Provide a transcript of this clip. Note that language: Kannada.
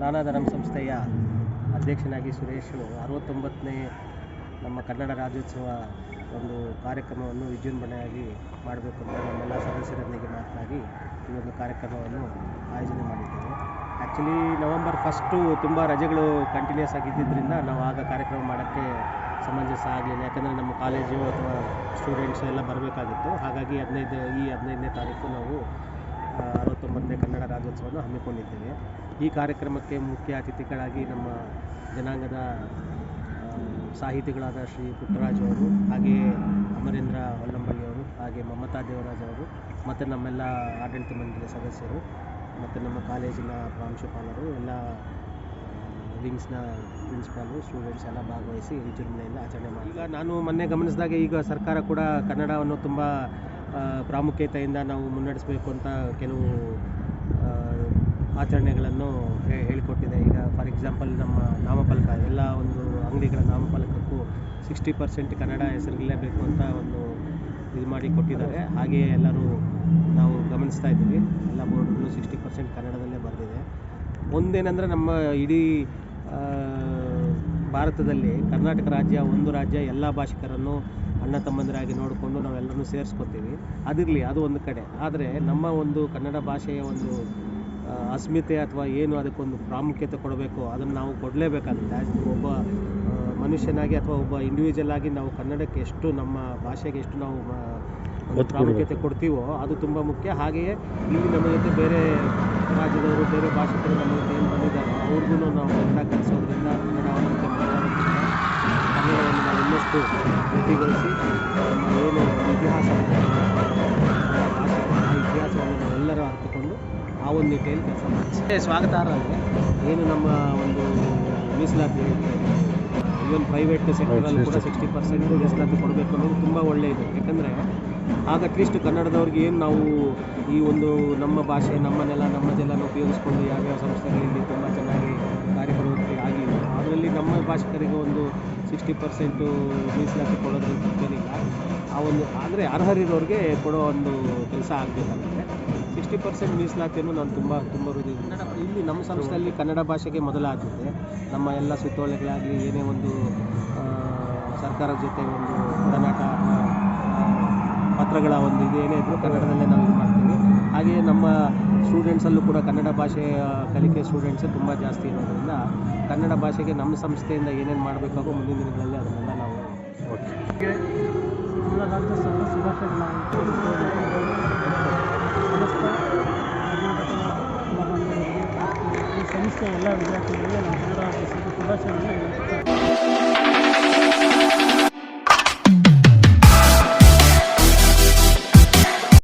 ಜ್ಞಾನಧರಂ ಸಂಸ್ಥೆಯ ಅಧ್ಯಕ್ಷನಾಗಿ ಸುರೇಶ್ ಅರವತ್ತೊಂಬತ್ತನೇ ನಮ್ಮ ಕನ್ನಡ ರಾಜ್ಯೋತ್ಸವ ಒಂದು ಕಾರ್ಯಕ್ರಮವನ್ನು ವಿಜೃಂಭಣೆಯಾಗಿ ಮಾಡಬೇಕು ಅಂತ ನಮ್ಮೆಲ್ಲ ಸದಸ್ಯರೊಂದಿಗೆ ಮಾತನಾಡಿ ಈ ಒಂದು ಕಾರ್ಯಕ್ರಮವನ್ನು ಆಯೋಜನೆ ಮಾಡಿದ್ದೇವೆ. ಆ್ಯಕ್ಚುಲಿ ನವೆಂಬರ್ ಫಸ್ಟು ತುಂಬ ರಜೆಗಳು ಕಂಟಿನ್ಯೂಸ್ ಆಗಿದ್ದರಿಂದ ನಾವು ಆಗ ಕಾರ್ಯಕ್ರಮ ಮಾಡೋಕ್ಕೆ ಸಮಂಜಸ ಆಗಲಿಲ್ಲ. ಯಾಕಂದರೆ ನಮ್ಮ ಕಾಲೇಜು ಅಥವಾ ಸ್ಟೂಡೆಂಟ್ಸ್ ಎಲ್ಲ ಬರಬೇಕಾಗಿತ್ತು. ಹಾಗಾಗಿ ಹದಿನೈದು ಈ ಹದಿನೈದನೇ ತಾರೀಕು ನಾವು ಆ, ಅರವತ್ತೊಂಬತ್ತನೇ ಕನ್ನಡ ರಾಜ್ಯೋತ್ಸವವನ್ನು ಹಮ್ಮಿಕೊಂಡಿದ್ದೇವೆ. ಈ ಕಾರ್ಯಕ್ರಮಕ್ಕೆ ಮುಖ್ಯ ಅತಿಥಿಗಳಾಗಿ ನಮ್ಮ ಜನಾಂಗದ ಸಾಹಿತಿಗಳಾದ ಶ್ರೀ ಪುಟ್ಟರಾಜ್ ಅವರು, ಹಾಗೆಯೇ ಅಮರೇಂದ್ರ ಅವರು, ಹಾಗೆ ಮಮತಾ ದೇವರಾಜ್ ಅವರು, ಮತ್ತು ನಮ್ಮೆಲ್ಲ ಆಡಳಿತ ಮಂಡಳಿಯ ಸದಸ್ಯರು, ಮತ್ತು ನಮ್ಮ ಕಾಲೇಜಿನ ಪ್ರಾಂಶುಪಾಲರು, ಎಲ್ಲ ವಿಂಗ್ಸ್ನ ಪ್ರಿನ್ಸಿಪಾಲು, ಸ್ಟೂಡೆಂಟ್ಸ್ ಎಲ್ಲ ಭಾಗವಹಿಸಿ ವಿಜೃಂಭಣೆಯಿಂದ ಆಚರಣೆ ಮಾಡಿ ಈಗ ನಾನು ಮೊನ್ನೆ ಗಮನಿಸಿದಾಗ ಈಗ ಸರ್ಕಾರ ಕೂಡ ಕನ್ನಡವನ್ನು ತುಂಬ ಪ್ರಾಮುಖ್ಯತೆಯಿಂದ ನಾವು ಮುನ್ನಡೆಸಬೇಕು ಅಂತ ಕೆಲವು ಆಚರಣೆಗಳನ್ನು ಹೇಳಿಕೊಟ್ಟಿದೆ. ಈಗ ಫಾರ್ ಎಕ್ಸಾಂಪಲ್ ನಮ್ಮ ನಾಮಫಲಕ, ಎಲ್ಲ ಒಂದು ಅಂಗಡಿಗಳ ನಾಮಫಲಕಕ್ಕೂ ಸಿಕ್ಸ್ಟಿ ಪರ್ಸೆಂಟ್ ಕನ್ನಡ ಹೆಸರಿರಲೇಬೇಕು ಅಂತ ಒಂದು ಇದು ಮಾಡಿ ಕೊಟ್ಟಿದ್ದಾರೆ. ಹಾಗೆಯೇ ಎಲ್ಲರೂ ನಾವು ಗಮನಿಸ್ತಾ ಇದ್ದೀವಿ. ಎಲ್ಲ ಬೋರ್ಡ್ಗಳು ಸಿಕ್ಸ್ಟಿ ಪರ್ಸೆಂಟ್ ಕನ್ನಡದಲ್ಲೇ ಬರೆದಿದೆ. ಒಂದೇನೆಂದರೆ ನಮ್ಮ ಇಡೀ ಭಾರತದಲ್ಲಿ ಕರ್ನಾಟಕ ರಾಜ್ಯ ಒಂದು ರಾಜ್ಯ ಎಲ್ಲ ಭಾಷಿಕರನ್ನು ಅಣ್ಣ ತಮ್ಮಂದಿರಾಗಿ ನೋಡಿಕೊಂಡು ನಾವೆಲ್ಲರೂ ಸೇರಿಸ್ಕೊತೀವಿ. ಅದಿರಲಿ ಅದು ಒಂದು ಕಡೆ. ಆದರೆ ನಮ್ಮ ಒಂದು ಕನ್ನಡ ಭಾಷೆಯ ಒಂದು ಅಸ್ಮಿತೆ ಅಥವಾ ಏನು ಅದಕ್ಕೊಂದು ಪ್ರಾಮುಖ್ಯತೆ ಕೊಡಬೇಕು ಅದನ್ನು ನಾವು ಕೊಡಲೇಬೇಕಾಗುತ್ತೆ. ಒಬ್ಬ ಮನುಷ್ಯನಾಗಿ ಅಥವಾ ಒಬ್ಬ ಇಂಡಿವಿಜುವಲ್ ಆಗಿ ನಾವು ಕನ್ನಡಕ್ಕೆ ಎಷ್ಟು ನಮ್ಮ ಭಾಷೆಗೆ ಎಷ್ಟು ನಾವು ಪ್ರಾಮುಖ್ಯತೆ ಕೊಡ್ತೀವೋ ಅದು ತುಂಬ ಮುಖ್ಯ. ಹಾಗೆಯೇ ಇಲ್ಲಿ ನಮ್ಮ ಜೊತೆ ಬೇರೆ ರಾಜ್ಯದವರು ಬೇರೆ ಭಾಷಿಕರು ನಮ್ಮ ಜೊತೆ ಏನು ಬಂದಿದ್ದಾರೆ ಅವ್ರಿಗೂ ನಾವು ಕನ್ನಡ ಕಲಿಸೋದ್ರಿಂದ ಕನ್ನಡವನ್ನು ಮಾತಾಡೋದ್ರಿಂದ ವೃದ್ಧಿಗೊಳಿಸಿ ನಮ್ಮ ಏನು ಇತಿಹಾಸ ಆ ಇತಿಹಾಸವನ್ನು ನಾವೆಲ್ಲರೂ ಅರ್ಥಕೊಂಡು ಆ ಒಂದು ನಿಟ್ಟಿನಲ್ಲಿ ಕೆಲಸ ಮಾಡ್ತೀವಿ. ಏನು ನಮ್ಮ ಒಂದು ಮೀಸಲಾತಿ ಈವನ್ ಪ್ರೈವೇಟ್ ಸೆಕ್ಟರಲ್ಲಿ ಕೂಡ ಸಿಕ್ಸ್ಟಿ ಪರ್ಸೆಂಟ್ ಮೀಸಲಾತಿ ಕೊಡಬೇಕು ಅನ್ನೋದು ತುಂಬ ಒಳ್ಳೆಯದು ಯಾಕಂದರೆ ಆಗ ಅಟ್ಲೀಸ್ಟ್ ಕನ್ನಡದವ್ರಿಗೆ ಏನು ನಾವು ಈ ಒಂದು ನಮ್ಮ ಭಾಷೆ ನಮ್ಮ ನೆಲ ನಮ್ಮ ಜಲನ ಉಪಯೋಗಿಸ್ಕೊಂಡು ಯಾವ್ಯಾವ ಸಂಸ್ಥೆಗಳಲ್ಲಿ ತುಂಬ ಭಾಷಿಕರಿಗೆ ಒಂದು ಸಿಕ್ಸ್ಟಿ ಪರ್ಸೆಂಟು ಮೀಸಲಾತಿ ಕೊಡೋದ್ರಿಂದ ಆ ಒಂದು, ಆದರೆ ಅರ್ಹರಿರೋರಿಗೆ ಕೊಡೋ ಒಂದು ಕೆಲಸ ಆಗಬೇಕಾಗುತ್ತೆ. ಸಿಕ್ಸ್ಟಿ ಪರ್ಸೆಂಟ್ ಮೀಸಲಾತಿಯನ್ನು ನಾನು ತುಂಬ ತುಂಬ ಕನ್ನಡ ಇಲ್ಲಿ ನಮ್ಮ ಸಂಸ್ಥೆಯಲ್ಲಿ ಕನ್ನಡ ಭಾಷೆಗೆ ಮೊದಲ ನಮ್ಮ ಎಲ್ಲ ಸುತ್ತೋಲೆಗಳಾಗಲಿ, ಏನೇ ಒಂದು ಸರ್ಕಾರದ ಜೊತೆ ಒಂದು ಒಡನಾಟ ಪತ್ರಗಳ ಒಂದು ಏನೇ ಇದ್ದರೂ ಕನ್ನಡದಲ್ಲೇ ನಾವು ಇದು ಮಾಡ್ತೀವಿ. ಹಾಗೆಯೇ ನಮ್ಮ ಸ್ಟೂಡೆಂಟ್ಸಲ್ಲೂ ಕೂಡ ಕನ್ನಡ ಭಾಷೆಯ ಕಲಿಕೆ ಸ್ಟೂಡೆಂಟ್ಸೇ ತುಂಬ ಜಾಸ್ತಿ ಇರೋದರಿಂದ ಕನ್ನಡ ಭಾಷೆಗೆ ನಮ್ಮ ಸಂಸ್ಥೆಯಿಂದ ಏನೇನು ಮಾಡಬೇಕಾಗೋ ಮುಂದಿನ ದಿನಗಳಲ್ಲಿ ಅದನ್ನೆಲ್ಲ ನಾವು ಈ ಸಂಸ್ಥೆ ಎಲ್ಲ ವಿದ್ಯಾರ್ಥಿಗಳಿಗೆ ನಮ್ಮ ಕನ್ನಡ